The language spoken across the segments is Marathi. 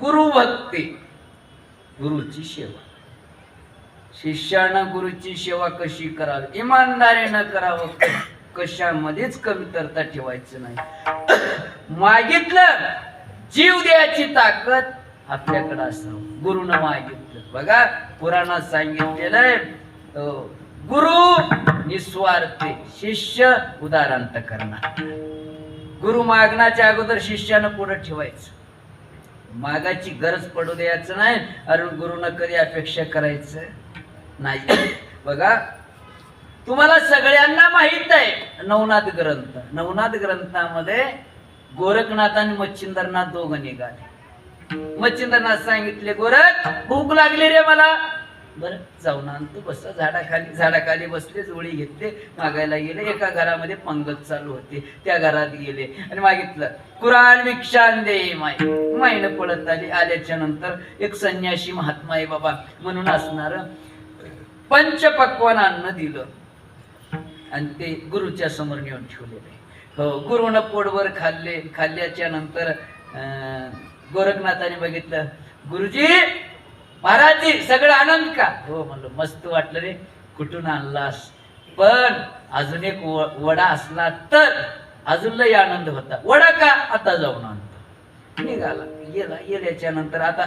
गुरुभक्ती. गुरुची सेवा. शिष्यानं गुरुची सेवा कशी करावी? इमानदारीनं करावं. कशामध्येच कमतरता ठेवायचं नाही. मागितलं जीव द्यायची ताकद आपल्याकडे असावं. गुरुनं मागितलं. बघा पुराणात सांगितलेलं आहे गुरु निस्वार्थ शिष्य उदारांत करणार. गुरु मागण्याच्या अगोदर शिष्यानं पुढे ठेवायचं. मागाची गरज पडू द्यायचं नाही अरुण गुरुनं कधी अपेक्षा करायचं नाही. बघा तुम्हाला सगळ्यांना माहीत आहे नवनाथ ग्रंथ. नवनाथ ग्रंथामध्ये गोरखनाथ आणि मच्छिंद्रनाथ दोघं निघाले. मच्छिंद्रनाथ सांगितले गोरख भूक लागली रे मला. बर जाऊन आणतो बस. झाडाखाली झाडाखाली बसले जोळी घेतले मागायला गेले. एका घरामध्ये पंगत चालू होते. त्या घरात गेले आणि मागितलं कुराण भिक्षान दे माय माईनं पळत आली. आल्याच्यानंतर एक संन्यासी महात्मा आहे बाबा म्हणून असणार पंचपक्वान अन्न दिलं. आणि ते गुरुच्या समोर नेऊन ठेवलेलं. हो गुरुनं पोटभर खाल्ले. खाल्ल्याच्या नंतर अं, गोरखनाथाने बघितलं गुरुजी महाराजजी सगळं आनंद का? हो म्हणलं मस्त वाटलं रे कुठून आणलास? पण अजून एक वडा असला तर अजून लय आनंद होता. वडा का? आता जाऊन आणतो. निघाला गेला गेल्याच्यानंतर आता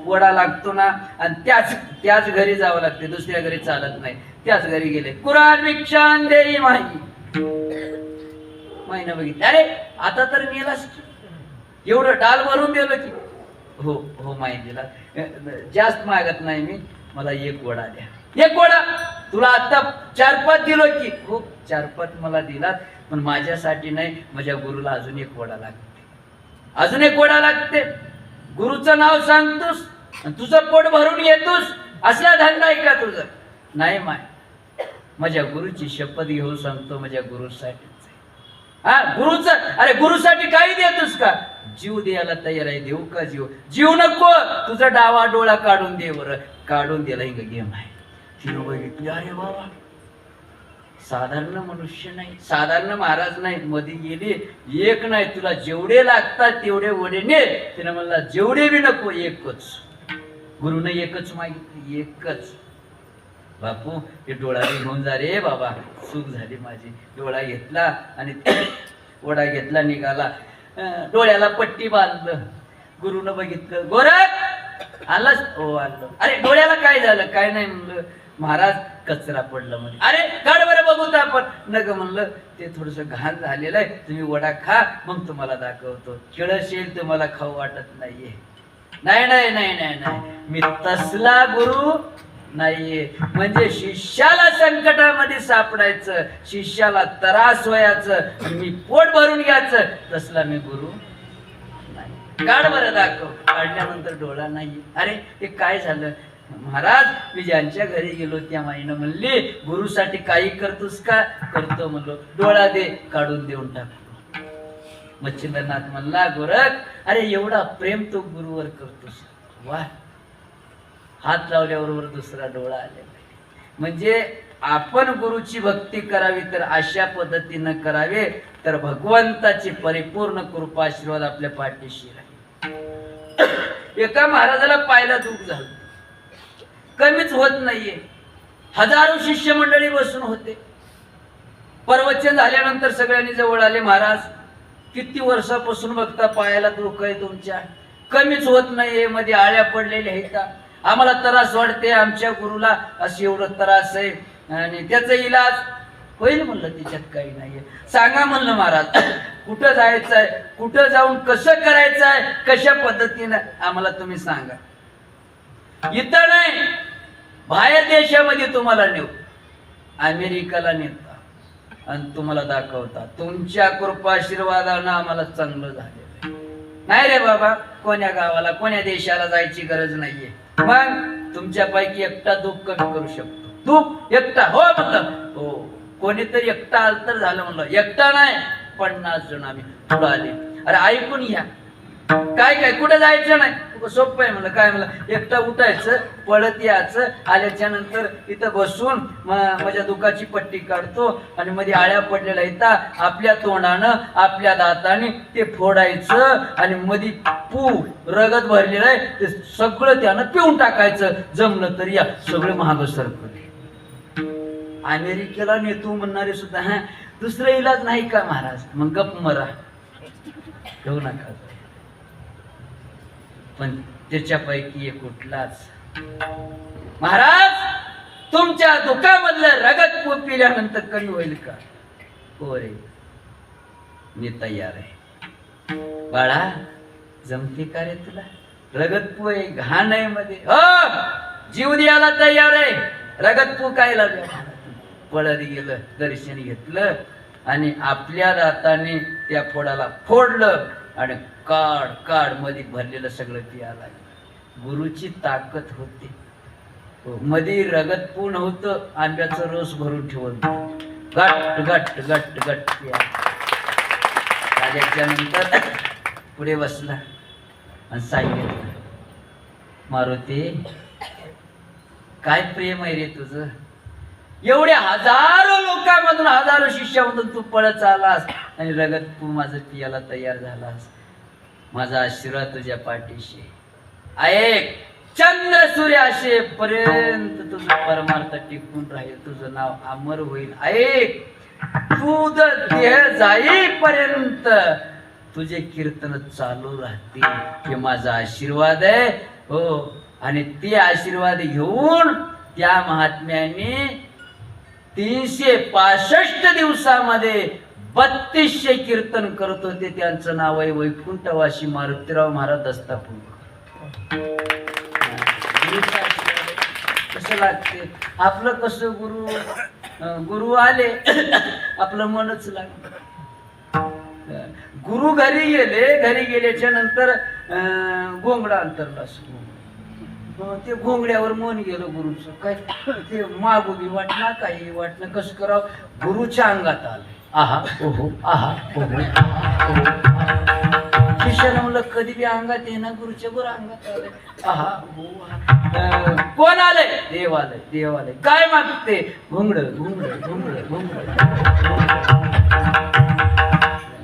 वडा लागतो ना आणि त्याच त्याच घरी जावं लागते दुसऱ्या घरी चालत नाही. त्याच घरी गेले. कुराण भिक्षान देई माही. महिना बघितलं. अरे आता तर मेलास. एवढं डाल भरून दिलं की. हो हो माही दिला जास्त मागत नाही मी. मला एक वडा द्या. एक वडा! तुला आता चार पाच दिलो की. हो चार पाच मला दिलात पण माझ्यासाठी नाही. माझ्या गुरुला अजून एक वडा लागते. अजून एक वडा लागते. गुरुचं नाव सांगतोस तुझं पोट भरून येतोस असला धंदा आहे का तुझं? नाही माय. माझ्या गुरुची शपथ घेऊन सांगतो माझ्या गुरुसाठीच हा गुरुचं अरे गुरुसाठी काही देतोस का? जीव द्यायला तयार आहे देऊ का जीव? जीव नको! तुझा डावा डोळा काढून दे बरं. काढून दिला हिंग गेम आहे. तिनं बघितली अरे बाबा. साधारण मनुष्य नाही साधारण महाराज नाही मध्ये गेली एक नाही. तुला जेवढे लागतात तेवढे वडे ने. तिनं म्हणला जेवढे बी नको एकच. गुरुनं एकच मागितली एकच. बापू हे डोळा घेऊन जा रे बाबा. चूक झाली माझी. डोळा घेतला आणि वडा घेतला निघाला. डोळ्याला पट्टी बांधलं. गुरुनं बघितलं. गोरख! आलाच हो आलं. अरे डोळ्याला काय झालं? काय नाही म्हणलं. महाराज कचरा पडला म्हणजे अरे काढ बरं बघू तर आपण. नग म्हणलं ते थोडस घाण झालेलं आहे. तुम्ही वडा खा मग तुम्हाला दाखवतो. खेळशील तुम्हाला खाऊ वाटत नाहीये. नाही नाही नाही नाही नाही. मी तसला गुरु नाहीये. म्हणजे शिष्याला संकटामध्ये सापडायचं शिष्याला त्रास व्हायचं मी पोट भरून घ्यायचं. तसला मी गुरु काढ बरं दाखव. काढल्यानंतर डोळा नाही अरे ते काय झालं? महाराज मी ज्यांच्या घरी गेलो त्या माईनं म्हणली गुरुसाठी काही करतोस का? करतो म्हणलो. डोळा दे काढून देऊन टाकतो मच्छिंद्रनाथ म्हणला गोरख अरे एवढा प्रेम तो गुरुवर करतोस. वा हात लावल्याबरोबर दुसरा डोळा आलेला म्हणजे आपण गुरुची भक्ती करावी तर अशा पद्धतीनं करावे तर भगवंताची परिपूर्ण कृपा आशीर्वाद आपल्या पाठीशी राहील. एका महाराजाला पाहायला दुःख झालं. कमीच होत नाहीये. हजारो शिष्य मंडळी बसून होते. प्रवचन झाल्यानंतर सगळ्यांनी जवळ आले महाराज किती वर्षापासून बघता पायाला दुःख आहे तुमच्या. कमीच होत नाहीये मध्ये आळ्या पडलेल्या आहेत का? आम्हाला त्रास वाटते आमच्या गुरुला असे एवढं त्रास आहे. आणि त्याचा इलाज होईल म्हणलं त्याच्यात काही नाहीये. सांगा म्हणलं महाराज कुठं जायचं आहे कुठं जाऊन कसं करायचं आहे कशा पद्धतीनं? आम्हाला तुम्ही सांगा. इथं नाही बाहेर देशामध्ये तुम्हाला नेऊ. अमेरिकाला नेता. आणि तुम्हाला दाखवता. तुमच्या कृपा आशीर्वादानं आम्हाला चांगलं झालं नाही रे बाबा कोण्या गावाला कोण्या देशाला जायची गरज नाहीये. मग तुमच्यापैकी एकटा दुःख कमी करू शकतो. दुःख एकटा हो म्हणलं. हो कोणीतरी एकटा आलं तर झालं म्हणलं. एकटा नाही पन्नास जण आम्ही. पुढं आले. अरे ऐकून घ्या. काय काय कुठे जायचं नाही? सोपं आहे म्हणलं काय म्हणलं? एकटं उठायचं पळत यायचं आल्याच्यानंतर इथं बसून माझ्या दुखाची पट्टी काढतो आणि मध्ये आळ्या पडलेल्या इथं आपल्या तोंडानं आपल्या दाताने ते फोडायचं आणि मध्ये पू रगत भरलेलं आहे ते सगळं त्यानं पिऊन टाकायचं. जमलं तर या सगळं महाग सरकलं अमेरिकेला नेतो म्हणणारे सुद्धा हा दुसरं इलाज नाही का महाराज? मग गप मरा. ठेवू नका. पण त्याच्यापैकी एक कुठलाच महाराज तुमच्या दुःखामधलं रगत पोट पिल्यानंतर कमी होईल का? हो रे मी तयार आहे. बाळा जमते का रे तुला? रगत पू आहे घाण आहे मध्ये हो जीव द्यायला तयार आहे. रगत पू काय पळत गेलं दर्शन घेतलं आणि आपल्या दाताने त्या फोडाला फोडलं. आणि काढ काढमध्ये भरलेलं सगळं पिया लागलं गुरुची ताकद होती. हो, मध्ये रगत पूर्ण होतं आंब्याचं रस भरून ठेवलं गट गट गट गट पिया नंतर पुढे बसला आणि सांगितलं मारुती काय प्रेम आहे रे तुझं? एवढ्या हजारो लोकांमधून हजारो शिष्यामधून तू पळत आलास आणि रगत तू माझं पियाला तयार झालास. माझा आशीर्वाद तुझ्या पाठीशी ऐक चंद्र सूर्य असे पर्यंत तुझं परमार्थ टिकून राहील तुझं नाव अमर होईल. ऐक तुझं देह जाईपर्यंत तुझे कीर्तन चालू राहतील हे माझा आशीर्वाद आहे. हो आणि ते आशीर्वाद घेऊन त्या महात्म्याने तीनशे पासष्ट दिवसामध्ये बत्तीसशे कीर्तन करत होते. त्यांचं नाव आहे वैकुंठवासी मारुतीराव महाराज दस्तापूर. कसं लागते? आपलं कसं गुरु गुरु आले? आपलं मनच लागलं. गुरु घरी गेले. घरी गेल्याच्यानंतर गोंगडा अंतरला सुरू. ते घोंगड्यावर मन गेलं गुरुचं. काय ते मागू बी वाटणार काही वाटणं कसं करावं? गुरुच्या अंगात आलं. आहा ओहो आहा म्हणलं कधी बी अंगात ये ना गुरुच्या बरं अंगात आलंय आहा कोण आलंय देव आलंय? देव आलंय काय मागते? घोंगड घोंगड घोंगड घोंगड.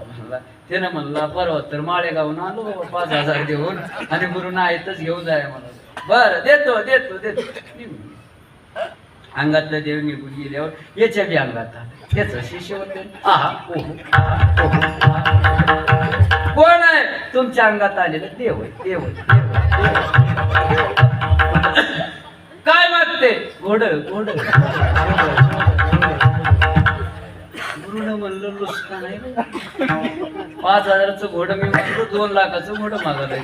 म्हणला- त्यानं म्हणला परवा तर माळेगावून आलो बाबा पाच हजार देऊन आणि गुरु आयतच घेऊन जाय मला बर देतो देतो देतो. अंगातलं देव निघून गेल्यावर याच्या बी अंगात त्याच शिष्य होते. कोण आहे? तुमच्या अंगात आलेलं देव आहे देव काय मागते? घोड घोड. गुरुनं म्हणलं लुसका नाही. पाच हजाराचं घोडं मी मागतो दोन लाखाचं घोडं मागवलंय.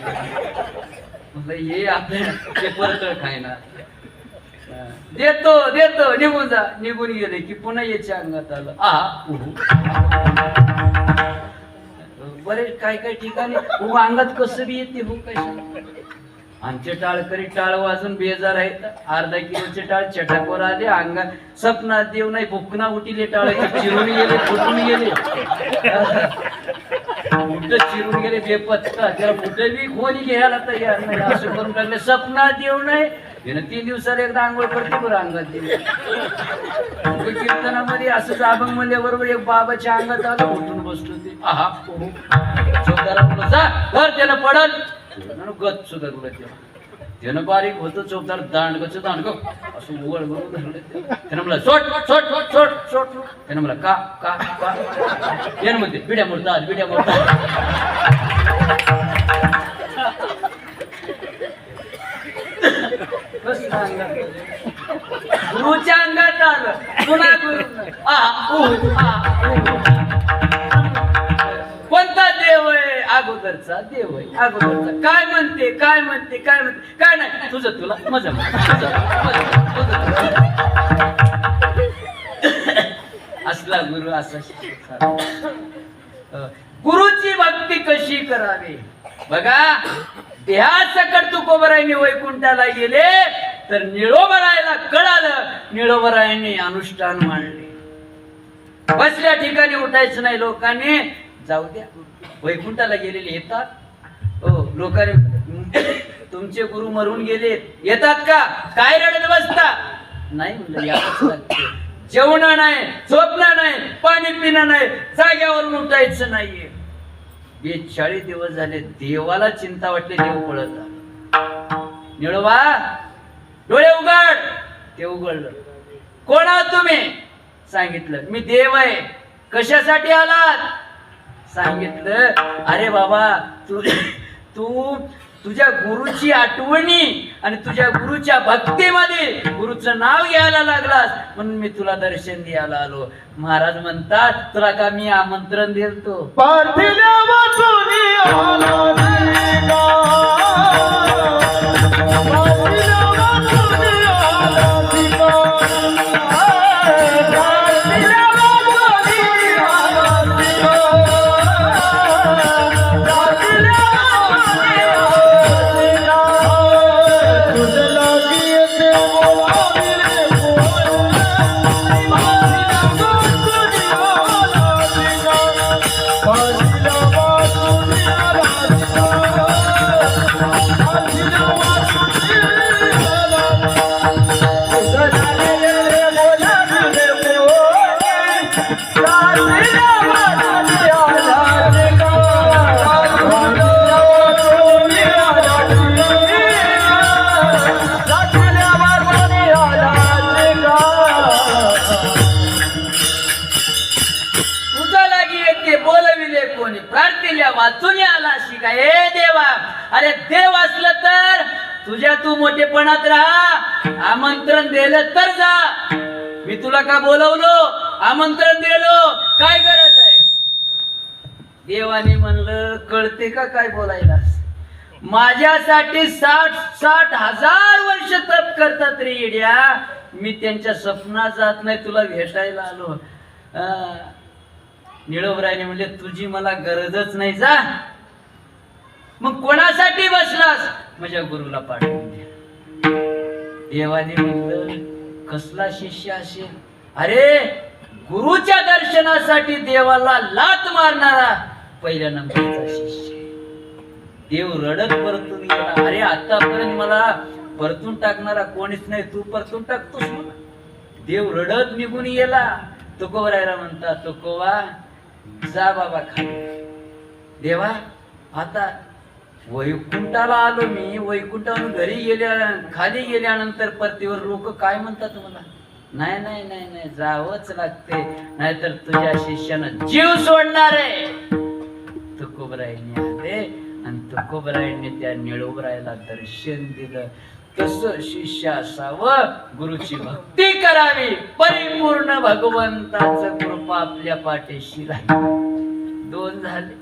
म्हणलं हे आपल्या ते परत देतो देतो निघून जा. निघून गेले की पुन्हा याच्या अंगात आलं आ बरेच काय काय ठिकाणी हो अंगात कसं बी येते हो काय आमचे टाळकरी टाळ वाजून बेजार आहेत. अर्धा किलोचे टाळ चटाकवर आले अंगात सपनात देव नाही भुकना उठिले टाळ चिरून गेले फुटून गेले. कुठं चिरून गेले बेपत्ता त्याला कुठे बी कोणी घ्यायला तयार नाही. असं करून टाकले. सपनात येऊ नये त्यानं तीन दिवसाला एकदा आंघोळ करते बरं अंगात दिली कीर्तनामध्ये असंच अभंग म्हणल्याबरोबर एक बाबाच्या अंगात आला उठून बसलो ते. आहा चौदाला जा घर पडल. त्यानं गत सुधारलं त्यानं बारीक होतं चौदार दांडगच दांडग असं उघड बरोबर धरलं. त्यानं म्हणलं सोट सोट सोट सोट सोट त्यानं म्हणलं का का का? त्यानं म्हणते पिढ्या मोडतात पिढ्या मोडतात गुरुच्या अंगात आलं पुन्हा गुरु आहा, उहू, आहा, उहू. अगोदरचा देव आहे. अगोदरचा काय म्हणते काय म्हणते काय म्हणते? काय नाही. तुझं तुला मजा असला गुरु असा गुरुची भक्ती कशी करावी? बघा देहासकट तुकोबरायने वैकुंठाला गेले तर निळोबरायला कळालं निळोबरायांनी अनुष्ठान मांडले. बसल्या ठिकाणी उठायचं नाही लोकांनी जाऊ द्या. वैकुंठाला गेलेले येतात? हो लोकांनी तुमचे गुरु मरून गेलेत येतात का? काय रडत बसता? नाही म्हणलं नाही झोपणं नाही पाणी पिणं नाही जाग्यावरून उठायचं नाहीये. बेचाळीस दिवस झाले. देवाला चिंता वाटली देव पळत निळवा डोळे उघड. ते उघडलं. कोण आहात तुम्ही? सांगितलं. मी देव आहे. कशासाठी आलात? सांगितलं. अरे बाबा तू तू तुझ्या गुरुची आठवणी आणि तुझ्या गुरुच्या भक्तीमध्ये गुरुचं नाव घ्यायला लागलास. म्हणून मी तुला दर्शन द्यायला आलो. महाराज म्हणतात तुला का मी आमंत्रण देतो? अरे देव असलं तर तुझ्या तू मोठेपणात राहा आमंत्रण दिलं तर जा. मी तुला का बोलवलो? आमंत्रण दिलो. काय गरज आहे? देवाने म्हणलं कळते का काय बोलायलास? माझ्यासाठी साठ साठ हजार वर्ष तप करतात रे इड्या मी त्यांच्या स्वप्नात जात नाही तुला भेटायला आलो. निळोबरायने म्हणले तुझी मला गरजच नाही जा. मग कोणासाठी बसलास? माझ्या गुरुला पाठवून देवाने म्हटलं कसला शिष्य असेल? अरे गुरुच्या दर्शनासाठी देवाला लात मारणारा पहिल्या नंबरचा शिष्य देव रडत परतून गेला. अरे आतापर्यंत मला परतून टाकणारा कोणीच नाही. तू परतून टाकतोस मला देव रडत निघून गेला. तुकोबरायला म्हणता तुकोवा जा बाबा खा देवा आता वैकुंठाला आलो मी वैकुंठावरून घरी गेल्या खाली गेल्यानंतर परतीवर लोक काय म्हणतात मला नाही नाही नाही नाही जावंच लागते. नाहीतर तुझ्या शिष्यानं जीव सोडणार आहे. तुकोबराईने आले आणि तुकोबराईने त्या निळोबरायला दर्शन दिलं. तस शिष्य असावं? गुरुची भक्ती करावी. परिपूर्ण भगवंताच कृपा आपल्या पाठीशी राहील. दोन झाले.